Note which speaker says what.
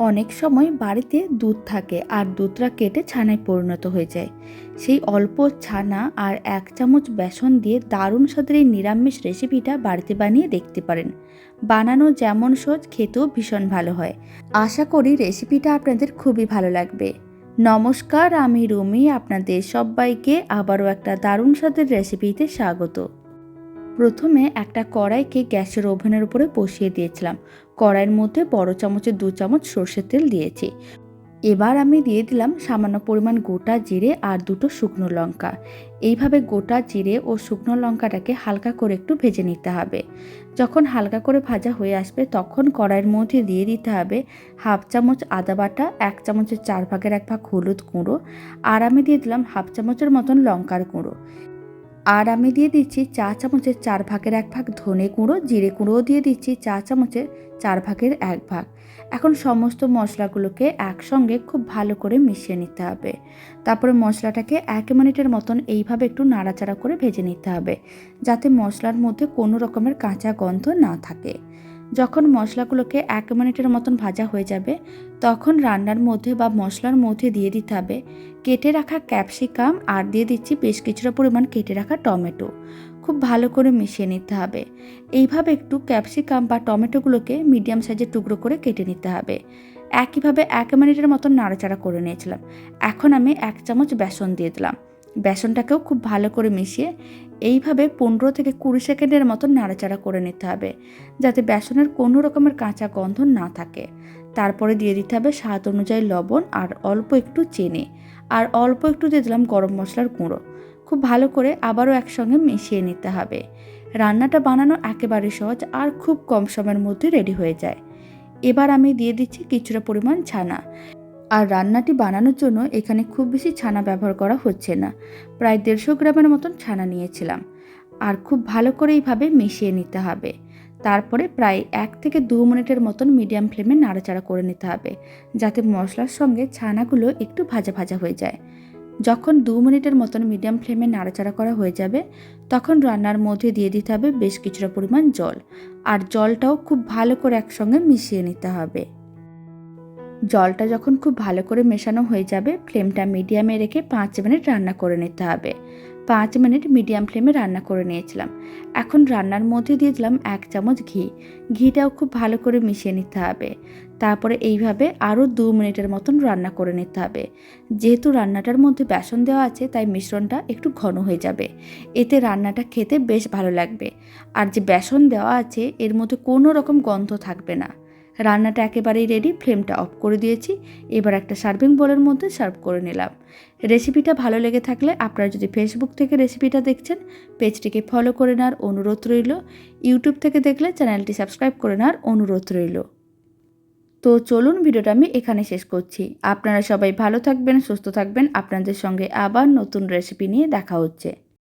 Speaker 1: অনেক সময় বাড়িতে দুধ থাকে আর দুধটা কেটে ছানায় পরিণত হয়ে যায়। সেই অল্প ছানা আর এক চামচ বেসন দিয়ে দারুণ স্বাদের এই নিরামিষ রেসিপিটা বাড়িতে বানিয়ে দেখতে পারেন। বানানো যেমন সহজ, খেতেও ভীষণ ভালো হয়। আশা করি রেসিপিটা আপনাদের খুবই ভালো লাগবে। নমস্কার, আমি রুমি, আপনাদের সবাইকে আবারও একটা দারুণ স্বাদের রেসিপিতে স্বাগত। প্রথমে একটা কড়াইকে গ্যাসের ওভেনের উপরে বসিয়ে দিয়েছিলাম। কড়াইয়ের মধ্যে বড় চামচে দু চামচ সর্ষের তেল দিয়েছি। এবার আমি দিয়ে দিলাম সামান্য পরিমাণ গোটা জিরে আর দুটো শুকনো লঙ্কা। এইভাবে গোটা জিরে ও শুকনো লঙ্কাটাকে হালকা করে একটু ভেজে নিতে হবে। যখন হালকা করে ভাজা হয়ে আসবে, তখন কড়াইয়ের মধ্যে দিয়ে দিতে হবে হাফ চামচ আদা বাটা, এক চামচের চার ভাগের এক ভাগ হলুদ গুঁড়ো আর আমি দিয়ে দিলাম হাফ চামচের মতন লঙ্কার গুঁড়ো। আর আমি দিয়ে দিচ্ছি চা চামচের চার ভাগের এক ভাগ ধনে গুঁড়ো, জিরে গুঁড়োও দিয়ে দিচ্ছি চা চামচের চার ভাগের এক ভাগ। এখন সমস্ত মশলাগুলোকে একসঙ্গে খুব ভালো করে মিশিয়ে নিতে হবে। তারপরে মশলাটাকে এক মিনিটের মতন এইভাবে একটু নাড়াচাড়া করে ভেজে নিতে হবে, যাতে মশলার মধ্যে কোনো রকমের কাঁচা গন্ধ না থাকে। যখন মশলাগুলোকে এক মিনিটের মতন ভাজা হয়ে যাবে, তখন রান্নার মধ্যে বা মশলার মধ্যে দিয়ে দিতে হবে কেটে রাখা ক্যাপসিকাম আর দিয়ে দিচ্ছি বেশ কিছুটা পরিমাণ কেটে রাখা টমেটো। খুব ভালো করে মিশিয়ে নিতে হবে। এইভাবে একটু ক্যাপসিকাম বা টমেটোগুলোকে মিডিয়াম সাইজের টুকরো করে কেটে নিতে হবে। একইভাবে এক মিনিটের মতন নাড়াচাড়া করে নিয়েছিলাম। এখন আমি এক চামচ বেসন দিয়ে দিলাম। বেসনটাকেও খুব ভালো করে মিশিয়ে এইভাবে পনেরো থেকে কুড়ি সেকেন্ডের মতন নাড়াচাড়া করে নিতে হবে, যাতে বেসনের কোনো রকমের কাঁচা গন্ধ না থাকে। তারপরে দিয়ে দিতে হবে স্বাদ অনুযায়ী লবণ আর অল্প একটু চিনি। আর অল্প একটু দিয়ে দিলাম গরম মশলার গুঁড়ো। খুব ভালো করে আবারও একসঙ্গে মিশিয়ে নিতে হবে। রান্নাটা বানানো একেবারে সহজ আর খুব কম সময়ের মধ্যে রেডি হয়ে যায়। এবার আমি দিয়ে দিচ্ছি কিছুটা পরিমাণ ছানা। আর রান্নাটি বানানোর জন্য এখানে খুব বেশি ছানা ব্যবহার করা হচ্ছে না। প্রায় দেড়শো গ্রামের মতন ছানা নিয়েছিলাম। আর খুব ভালো করে এইভাবে মিশিয়ে নিতে হবে। তারপরে প্রায় এক থেকে দু মিনিটের মতন মিডিয়াম ফ্লেমে নাড়াচাড়া করে নিতে হবে, যাতে মশলার সঙ্গে ছানাগুলো একটু ভাজা ভাজা হয়ে যায়। যখন দু মিনিটের মতন মিডিয়াম ফ্লেমে নাড়াচাড়া করা হয়ে যাবে, তখন রান্নার মধ্যে দিয়ে দিতে হবে বেশ কিছুটা পরিমাণ জল, আর জলটাও খুব ভালো করে একসঙ্গে মিশিয়ে নিতে হবে। জলটা যখন খুব ভালো করে মেশানো হয়ে যাবে, ফ্লেমটা মিডিয়ামে রেখে পাঁচ মিনিট রান্না করে নিতে হবে। পাঁচ মিনিট মিডিয়াম ফ্লেমে রান্না করে নিয়েছিলাম। এখন রান্নার মধ্যে দিয়ে দিলাম এক চামচ ঘি। ঘিটাও খুব ভালো করে মিশিয়ে নিতে হবে। তারপরে এইভাবে আরও দু মিনিটের মতন রান্না করে নিতে হবে। যেহেতু রান্নাটার মধ্যে বেসন দেওয়া আছে, তাই মিশ্রণটা একটু ঘন হয়ে যাবে। এতে রান্নাটা খেতে বেশ ভালো লাগবে। আর যে বেসন দেওয়া আছে, এর মধ্যে কোনো রকম গন্ধ থাকবে না। রান্নাটা একেবারেই রেডি ফ্লেমটা অফ করে দিয়েছি। এবার একটা সার্ভিং বোলের মধ্যে সার্ভ করে নিলাম। রেসিপিটা ভালো লেগে থাকলে আপনারা যদি ফেসবুক থেকে রেসিপিটা দেখছেন পেজটিকে ফলো করে নেওয়ার অনুরোধ রইল। ইউটিউব থেকে দেখলে চ্যানেলটি সাবস্ক্রাইব করে নেওয়ার অনুরোধ রইল। তো চলুন ভিডিওটা আমি এখানে শেষ করছি। আপনারা সবাই ভালো থাকবেন, সুস্থ থাকবেন। আপনাদের সঙ্গে আবার নতুন রেসিপি নিয়ে দেখা হচ্ছে।